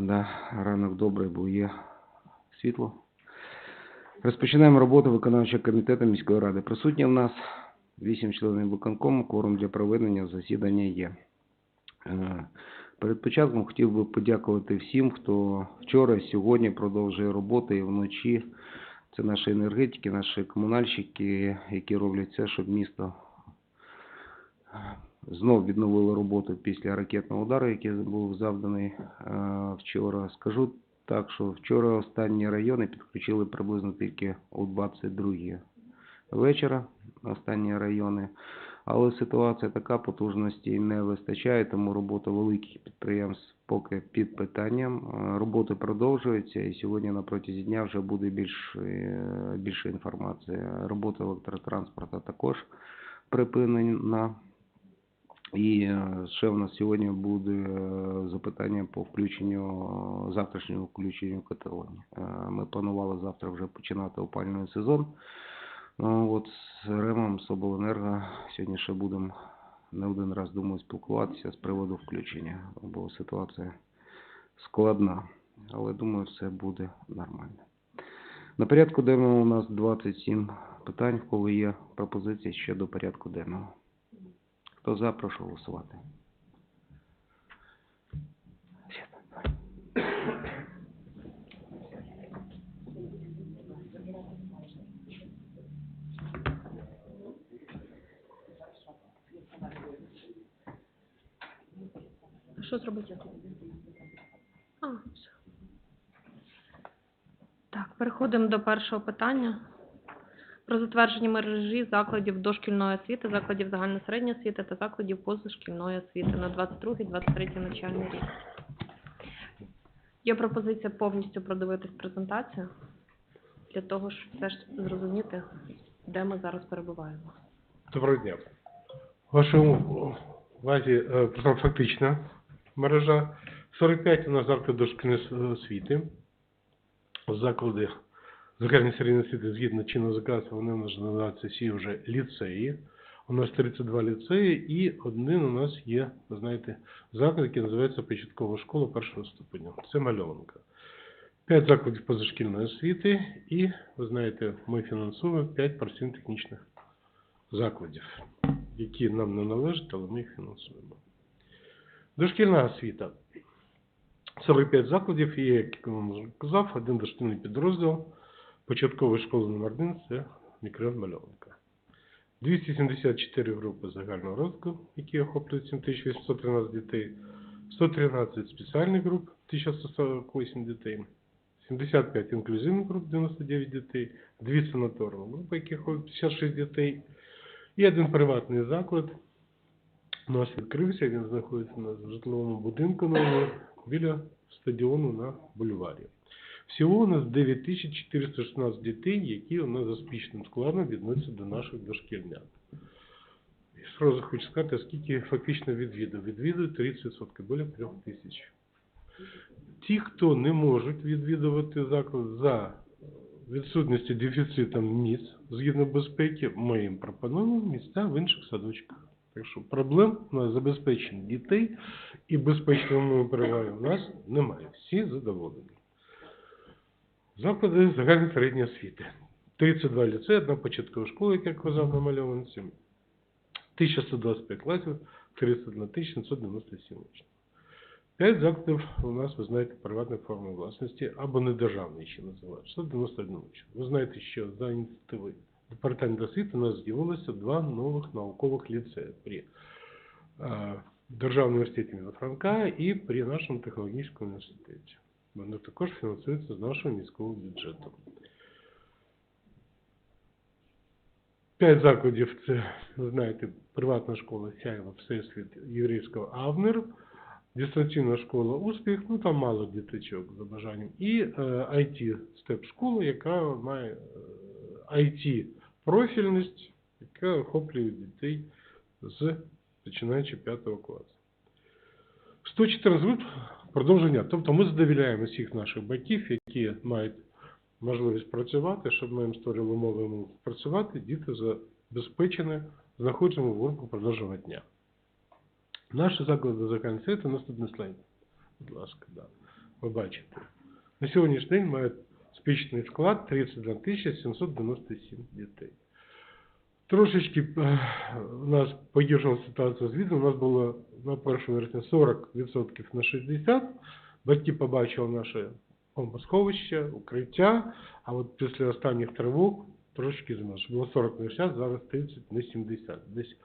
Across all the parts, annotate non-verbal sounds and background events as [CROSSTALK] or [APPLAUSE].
Да, ранок добрий, бо є світло. Розпочинаємо роботу виконавчого комітету міської ради. Присутні в нас 8 членів виконкому, кворум для проведення засідання є. Е, Перед початком хотів би подякувати всім, хто вчора сьогодні продовжує роботу і вночі. Це наші енергетики, наші комунальщики, які роблять все, щоб місто знов відновило роботу після ракетного удару, який був завданий е, вчора. Скажу так, що вчора останні райони підключили приблизно тільки о 22 вечора, останні райони. Але ситуація така, потужності не вистачає, тому робота великих підприємств поки під питанням. Е, Роботи продовжуються і сьогодні на протязі дня вже буде більш, е, більше інформації. Робота електротранспорту також припинена. І ще в нас сьогодні буде запитання по включенню, завтрашньому включенню. Е, Ми планували завтра вже починати опалювальний сезон. Ну, от з Ремом, з Обленерго сьогодні ще будемо не один раз, думаю, спілкуватися з приводу включення, бо ситуація складна, але думаю, все буде нормально. На порядку денному у нас 27 питань, кого є пропозиції щодо порядку денного. Хто за, прошу голосувати. Що зробити? А, все. Так, переходимо до першого питання. Про затвердження мережі закладів дошкільної освіти, закладів загальної середньої освіти та закладів позашкільної освіти на 22-23 навчальний рік. Є пропозиція повністю продивитись презентацію для того, щоб все ж зрозуміти, де ми зараз перебуваємо. Доброго дня. Вашому увазі е, фактична мережа. 45 у нас заклади дошкільної освіти. Заклади загальної середньої освіти згідно чинного законодавства, вони у нас називаються всі вже ліцеї. У нас 32 ліцеї і один у нас є, ви знаєте, заклад, який називається початкова школа першого ступеня. Це мальованка. П'ять закладів позашкільної освіти і, ви знаєте, ми фінансуємо 5 професійно-технічних закладів, які нам не належать, але ми їх фінансуємо. Дошкільна освіта. 45 закладів і, як я вам казав, один дошкільний підрозділ початкової школи номер 1 це мікрорайон Мальовника. 274 групи загального розвитку, які охоплюють 7813 дітей, 113 спеціальних груп, 1148 дітей, 75 інклюзивних груп, 99 дітей, 2 санаторні групи, яких ходить 56 дітей, і один приватний заклад у нас відкрився, він знаходиться на житловому будинку новому біля стадіону на бульварі. Всього у нас 9416 дітей, які у нас за спічним складом відносяться до наших дошкільнят. І сразу хочу сказати, скільки фактично відвідує. Відвідують 30%, біля 3 тисяч. Ті, хто не можуть відвідувати заклад за відсутністю дефіцитом місць згідно безпеки, ми їм пропонуємо місця в інших садочках. Так що проблем на забезпечення дітей і безпечному перебуванню у нас немає. Всі задоволені. Заклади загальної середньої освіти. 32 ліцеї, одна початкова школа, як я казав, на мальованці. 1125 класів, 31 797 учнів. П'ять закладів у нас, ви знаєте, приватної форми власності або недержавної ще називають. 191 учень. Ви знаєте, що за ініціативи департаменту освіти у нас з'явилося два нових наукових ліцеї при е, Державному університеті імені Франка і при нашому технологічному університеті. Вони також фінансуються з нашого міського бюджету. П'ять закладів це, ви знаєте, приватна школа Сяєва, Всесвіт єврейського Авнер, дистанційна школа Успіх, ну там мало діточок за бажанням, і е, IT степ школа, яка має е, IT профільність, яка охоплює дітей з починаючи 5 класу. 114 груп продовження. Тобто ми задовільняємо всіх наших батьків, які мають можливість працювати, щоб ми їм створили умови працювати, діти забезпечені знаходження в урку продовжого дня. Наші заклади загальної наступний слайд. Будь ласка, да. ви бачите. На сьогоднішній день має спічний склад 31 797 дітей. Трошечки е, у нас погіршила ситуація з відом. У нас було на 1 вересня 40% на 60. Батьки побачили наше бомбосховище, укриття, а от після останніх тривог трошки зменшилося. Було 40 на 60, зараз 30 на 70. Десь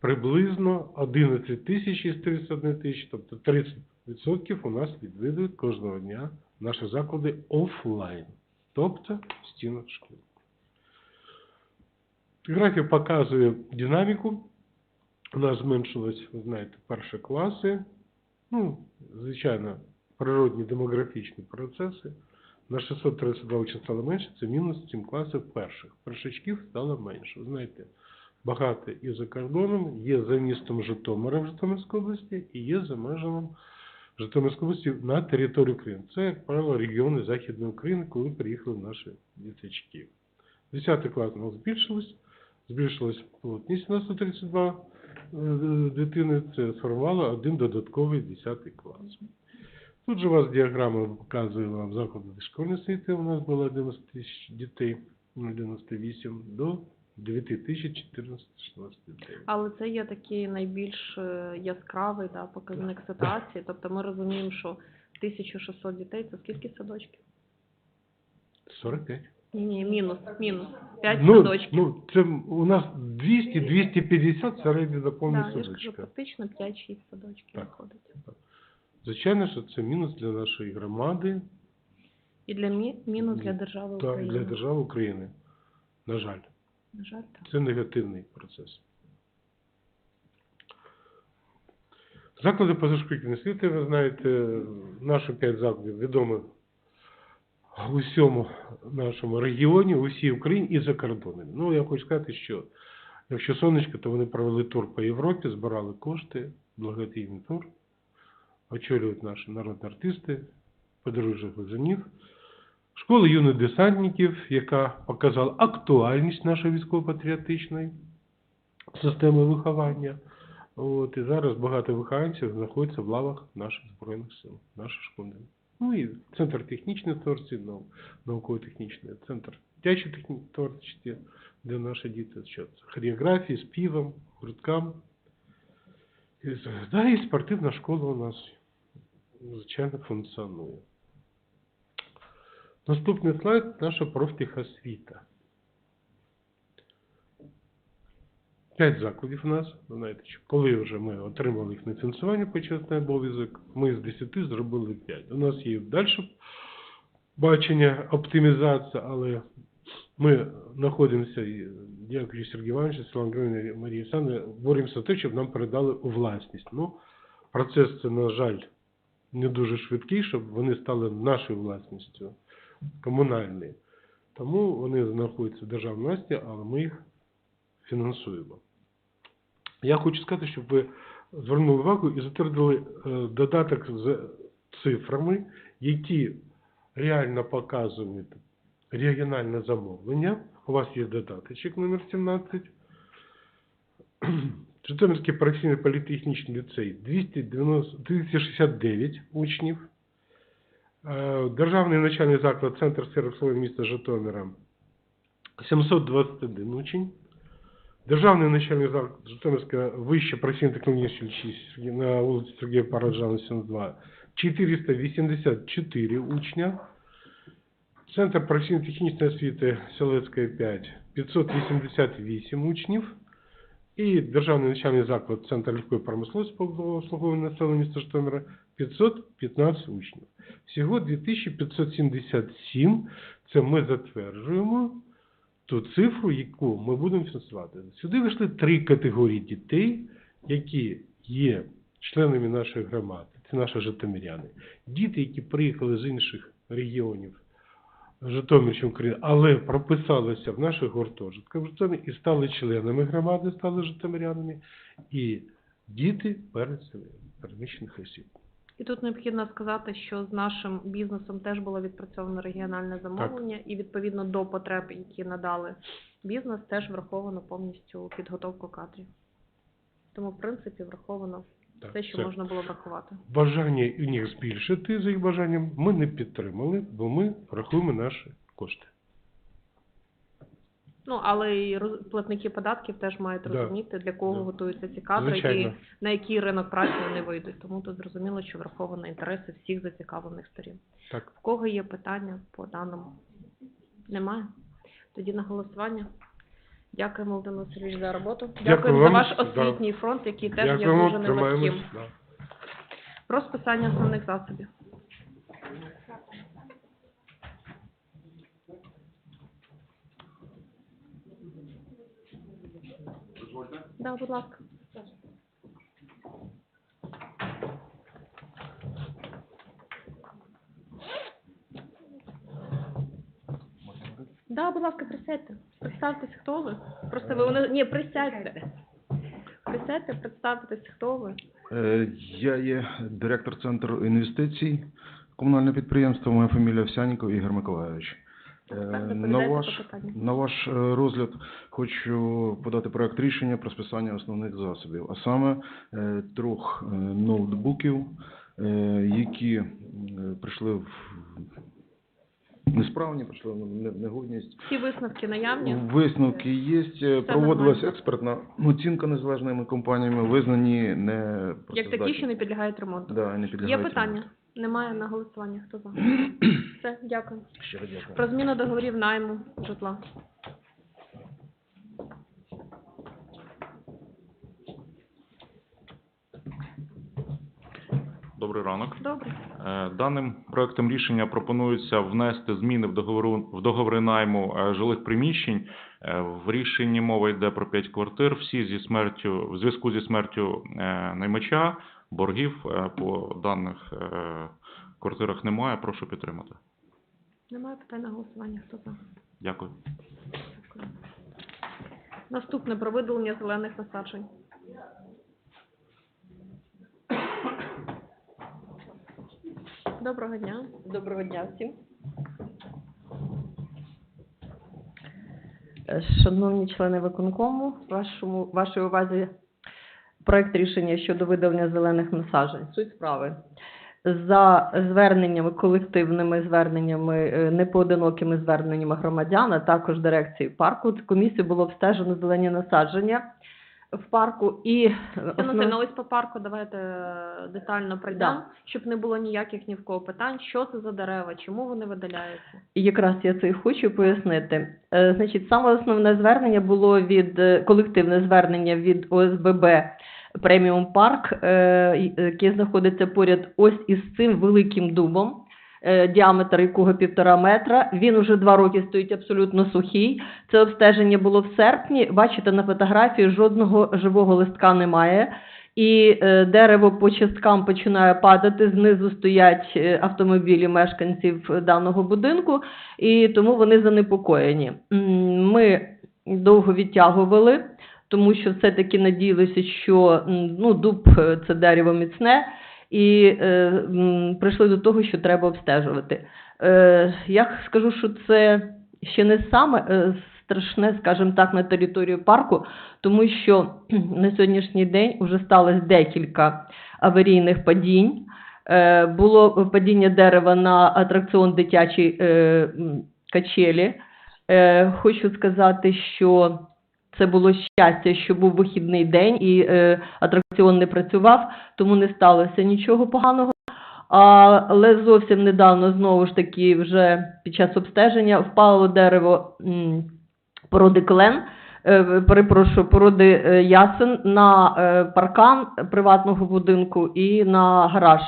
приблизно 11 тисяч із 31 тисяч, тобто 30% у нас відвідують кожного дня наші заклади офлайн, тобто в стінах. Графік показує динаміку. У нас зменшилось, ви знаєте, перші класи. Ну, звичайно, природні демографічні процеси. На 632 учня стало менше, це мінус 7 класів перших. Першачків стало менше. Ви знаєте, багато і за кордоном, є за містом Житомира в Житомирській області і є за межами Житомирської області на території України. Це, як правило, регіони Західної України, коли приїхали наші діточки. 10 клас у нас збільшилось, збільшилась плотність на 132 е, дитини, це сформувало один додатковий 10 клас. Тут же у вас діаграма показує вам заклади дошкільної освіти. У нас було 11 тисяч дітей, ну, 98 до 9 тисяч 14 16 дітей. Але це є такий найбільш е, яскравий да, показник ситуації. Тобто ми розуміємо, що 1600 дітей це скільки садочків? 45. Ні, ні, мінус, мінус. 5 ну, садочків. Ну, це у нас 200-250 середньо да, доповнені я ж кажу, садочка. практично 5-6 садочків Так. виходить. Звичайно, що це мінус для нашої громади І для мі, мінус для держави та України. для держави України. На жаль, На жаль, так. це негативний процес. Заклади позашкільної освіти, ви знаєте, наші п'ять закладів відомі в усьому нашому регіоні, у всій Україні і за кордоном. Ну, я хочу сказати, що якщо сонечко, то вони провели тур по Європі, збирали кошти, благодійний тур, очолюють наші народні артисти, подружжя Глазанів, школи юних десантників, яка показала актуальність нашої військово-патріотичної системи виховання. От, і зараз багато вихованців знаходяться в лавах наших Збройних сил, наших школи. Ну і Центр технічної нау- науково-технічний, центр дитячої творчості, де наші діти вчаться. Хореографії, співом, гурткам. І, да, і спортивна школа у нас, звичайно, функціонує. Наступний слайд наша профтехосвіта. П'ять закладів у нас. Ви знаєте, коли вже ми отримали їх на фінансування почесний обов'язок, ми з 10 зробили 5. У нас є далі бачення, оптимізація, але ми знаходимося, дякую Сергію Івановичу, Світлані Григорівні, Марії Олександрівні, боремося за те, щоб нам передали у власність. Ну, процес це, на жаль, не дуже швидкий, щоб вони стали нашою власністю, комунальною. Тому вони знаходяться в державній власті, але ми їх фінансуємо. Я хочу сказати, щоб ви звернули увагу і затвердили е, додаток з цифрами, які реально показують регіональне замовлення. У вас є додаточок номер 17. [CLEARS THROAT] Житомирський професійний політехнічний ліцей 269 учнів. Е, Державний навчальний заклад Центр сервісового міста Житомира 721 учень. Державний навчальний заклад Житомирська вища професійно-технологічна училище на вулиці Сергія Параджана, 72, 484 учня. Центр професійно-технічної освіти Селецька 5, 588 учнів. І Державний навчальний заклад Центр легкої промисловості по обслуговуванню населення міста Житомира 515 учнів. Всього 2577. Це ми затверджуємо ту цифру, яку ми будемо фінансувати. Сюди вийшли три категорії дітей, які є членами нашої громади. Це наші житомиряни. Діти, які приїхали з інших регіонів Житомирщини України, але прописалися в наших гуртожитках в Житомирі і стали членами громади, стали житомирянами. І діти переміщених осіб. І тут необхідно сказати, що з нашим бізнесом теж було відпрацьовано регіональне замовлення, і відповідно до потреб, які надали бізнес, теж враховано повністю підготовку кадрів. Тому, в принципі, враховано Так, Те, що це можна було врахувати. Бажання у них збільшити за їх бажанням ми не підтримали, бо ми рахуємо наші кошти. Ну, але і роз- платники податків теж мають Да. розуміти, для кого Да. готуються ці кадри Звичайно. і на який ринок праці вони вийдуть. Тому тут зрозуміло, що враховано інтереси всіх зацікавлених сторін. Так. В кого є питання по даному? Немає? Тоді на голосування. Дякуємо, Володимир Васильович, за роботу. Дякую Дякуємо за ваш Да. фронт, який теж є Дякуємо, дуже нелегким. тримаємось. Да. Про списання основних засобів. Да, будь ласка. Да, будь ласка, присядьте. Представтесь, хто ви. Просто ви. Ні, присядьте. Присядьте, представтесь, хто ви. Е, Я є директор центру інвестицій комунального підприємства. Моя фамілія Овсяніков Ігор Миколайович. Е, На ваш, на ваш е, розгляд хочу подати проект рішення про списання основних засобів, а саме е, трьох ноутбуків, які прийшли в несправні, прийшли в негодність. Всі висновки наявні. Висновки є, Все проводилась нормально. експертна оцінка незалежними компаніями, визнані не Як такі, що не підлягають ремонту. Да, не Є підлягають питання? ремонту. Немає на голосування. Хто за? [CLEARS THROAT] Все, дякую. Щиро дякую. Про зміну договорів найму житла. Добрий ранок. Добре. Е, Даним проектом рішення пропонується внести зміни в договору в договори найму е, жилих приміщень. Е, В рішенні мова йде про 5 квартир. Всі зі смертю в зв'язку зі смертю наймача боргів е, по даних е, квартирах немає. Прошу підтримати. Немає питань на голосування. Хто за? Дякую. Дякую. Наступне про видалення зелених насаджень. Доброго дня. Доброго дня всім. Шановні члени виконкому, вашому, вашій увазі проект рішення щодо видавлення зелених насаджень. Суть справи. За зверненнями, колективними зверненнями, е, непоодинокими зверненнями громадян, а також дирекції парку, комісію було обстежено зелені насадження в парку і основ- Васильівна, ось по парку давайте е, детально пройдемо, Да. щоб не було ніяких ні в кого питань. Що це за дерева, чому вони видаляються? Якраз я це і хочу пояснити. Е, Значить, саме основне звернення було від е, колективне звернення від ОСББ Преміум Парк, яке знаходиться поряд ось із цим великим дубом, діаметр якого півтора метра. Він уже два роки стоїть абсолютно сухий. Це обстеження було в серпні. Бачите, на фотографії жодного живого листка немає. І е, дерево по часткам починає падати. Знизу стоять е, автомобілі мешканців даного будинку, і тому вони занепокоєні. Ми довго відтягували, тому що все-таки надіялися, що ну, дуб е, це дерево міцне, і е, м, прийшли до того, що треба обстежувати. Е, я скажу, що це ще не саме е, страшне, скажімо так, на території парку, тому що [CLEARS THROAT] на сьогоднішній день вже сталося декілька аварійних падінь. Е, було падіння дерева на атракціон дитячий е, качелі. Е, хочу сказати, що це було щастя, що був вихідний день і е, атракціон не працював, тому не сталося нічого поганого. Але зовсім недавно знову ж таки, вже під час обстеження впало дерево м, породи клен, е, перепрошую, породи е, ясен на е, паркан приватного будинку і на гараж.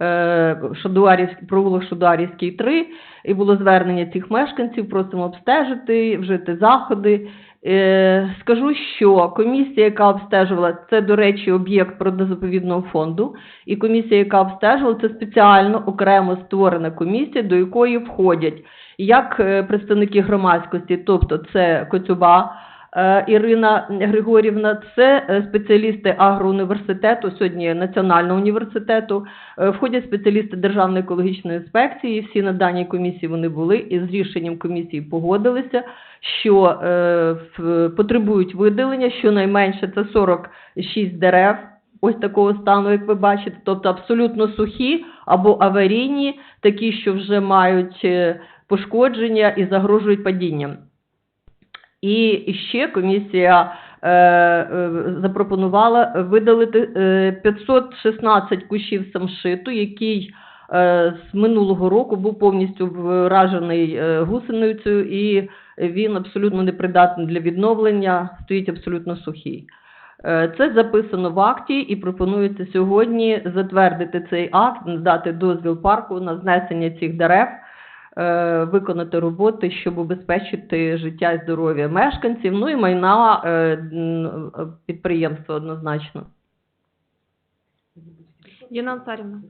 е, Шадуарівський, провулок Шадуарівський 3, і було звернення цих мешканців, просимо обстежити, вжити заходи. Е, Скажу, що комісія, яка обстежувала, це, до речі, об'єкт природозаповідного фонду, і комісія, яка обстежувала, це спеціально окремо створена комісія, до якої входять як е, представники громадськості, тобто це Коцюба Ірина Григорівна, це е, спеціалісти агроуніверситету, сьогодні Національного університету, е, входять спеціалісти Державної екологічної інспекції, всі на даній комісії вони були і з рішенням комісії погодилися, що е, потребують видалення, щонайменше це 46 дерев, ось такого стану, як ви бачите, тобто абсолютно сухі або аварійні, такі, що вже мають е, пошкодження і загрожують падінням. І ще комісія е, е, запропонувала видалити е, 516 кущів самшиту, який е, з минулого року був повністю вражений е, гусеницею, і він абсолютно непридатний для відновлення, стоїть абсолютно сухий. Е, Це записано в акті і пропонується сьогодні затвердити цей акт, дати дозвіл парку на знесення цих дерев, е, виконати роботи, щоб убезпечити життя і здоров'я мешканців, ну і майна е, е, підприємства однозначно. Діна Ансарівна,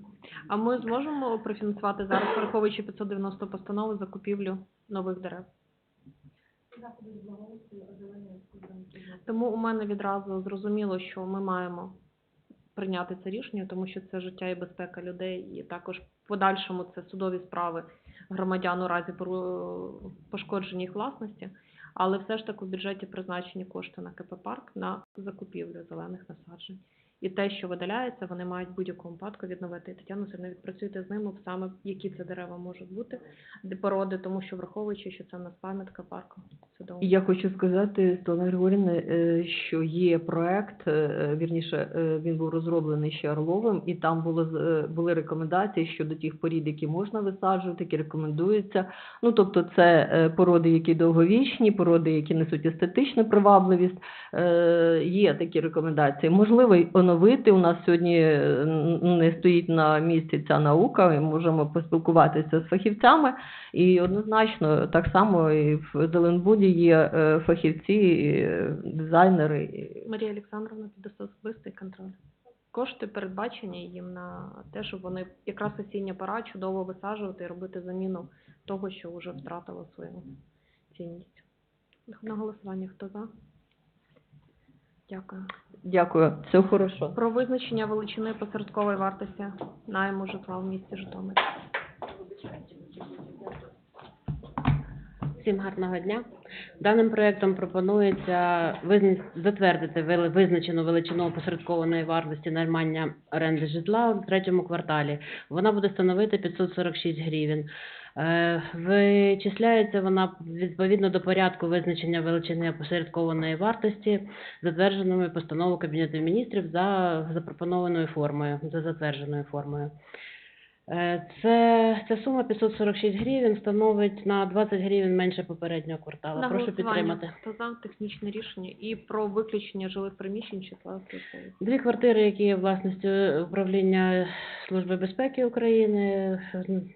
а ми зможемо профінансувати зараз, враховуючи 590 постанову, закупівлю нових дерев? Тому у мене відразу зрозуміло, що ми маємо прийняти це рішення, тому що це життя і безпека людей, і також в подальшому це судові справи громадян у разі пошкодження їх власності. Але все ж таки в бюджеті призначені кошти на КП «Парк» на закупівлю зелених насаджень. І те, що видаляється, вони мають в будь-якому випадку відновити. І Тетяна Сергійовна, відпрацюйте з ними саме, які це дерева можуть бути, де породи, тому що враховуючи, що це в нас пам'ятка парку. Судового. І Я хочу сказати, Світлана Григорівна, е, що є проект, е, вірніше, е, він був розроблений ще Орловим, і там було, були рекомендації щодо тих порід, які можна висаджувати, які рекомендуються. Ну, тобто це породи, які довговічні, породи, які несуть естетичну привабливість. Є такі рекомендації. Можливо, й оновити. У нас сьогодні е, не стоїть на місці ця наука, ми можемо поспілкуватися з фахівцями. І однозначно, так само і в Зеленбуді є е, фахівці, е, дизайнери. Марія Олександровна під особистий контроль. Кошти передбачені їм на те, щоб вони якраз осіння пора чудово висаджувати і робити заміну того, що вже втратило свою цінність. На голосування хто за? Дякую. Дякую, все хорошо. Про визначення величини посередкової вартості найму житла в місті Житомир. Всім гарного дня. Даним проектом пропонується затвердити визначену величину опосередкованої вартості наймання оренди житла у третьому кварталі. Вона буде становити 546 гривень. Е, Вичисляється вона відповідно до порядку визначення величини опосередкованої вартості, затвердженою постановою Кабінету міністрів за запропонованою формою, за затвердженою формою. Е, Це, ця сума 546 гривень становить на 20 гривень менше попереднього кварталу. На Прошу голосування підтримати. Хто за технічне рішення і про виключення жилих приміщень числа службових. Дві квартири, які є власністю управління Служби безпеки України,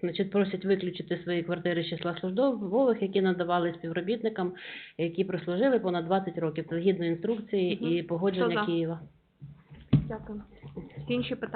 значить, просять виключити свої квартири з числа службових, які надавали співробітникам, які прослужили понад 20 років. Це згідно інструкції Мгм. і погодження Києва. Дякую. Інші питання.